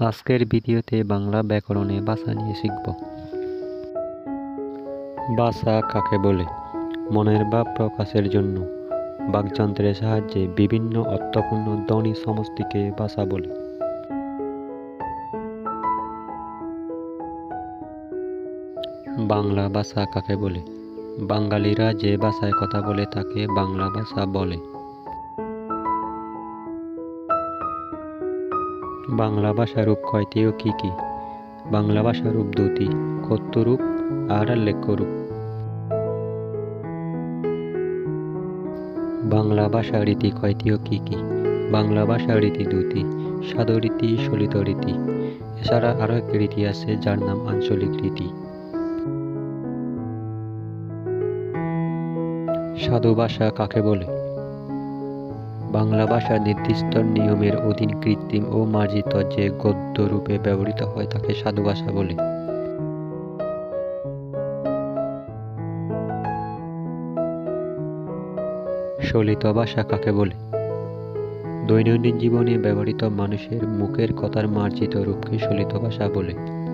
আজকের ভিডিওতে বাংলা ব্যাকরণে ভাষা নিয়ে শিখব। ভাষা কাকে বলে? মনের ভাব প্রকাশের জন্য বাকযন্ত্রের সাহায্যে বিভিন্ন অর্থপূর্ণ ধ্বনি সমষ্টিকে ভাষা বলে। বাংলা ভাষা কাকে বলে? বাঙালিরা যে ভাষায় কথা বলে তাকে বাংলা ভাষা বলে। বাংলা ভাষার রূপ কয়টি ও কি কি? বাংলা ভাষার রূপ দুটি কথ্য রূপ আর লেখ্য রূপ বাংলা ভাষা রীতি কয়টি ও কি কি? বাংলা ভাষা রীতি দুটি, সাধু রীতি, চলিত রীতি। এছাড়া আরও একটি রীতি আছে যার নাম আঞ্চলিক রীতি। সাধু ভাষা কাকে বলে? বাংলা ভাষা নির্দিষ্ট নিয়মের অধীন কৃত্রিম ও মার্জিত যে গদ্য রূপে ব্যবহৃত হয় তাকে সাধু ভাষা বলে। চলিত ভাষা কাকে বলে? দৈনন্দিন জীবনে ব্যবহৃত মানুষের মুখের কথার মার্জিত রূপকে চলিত ভাষা বলে।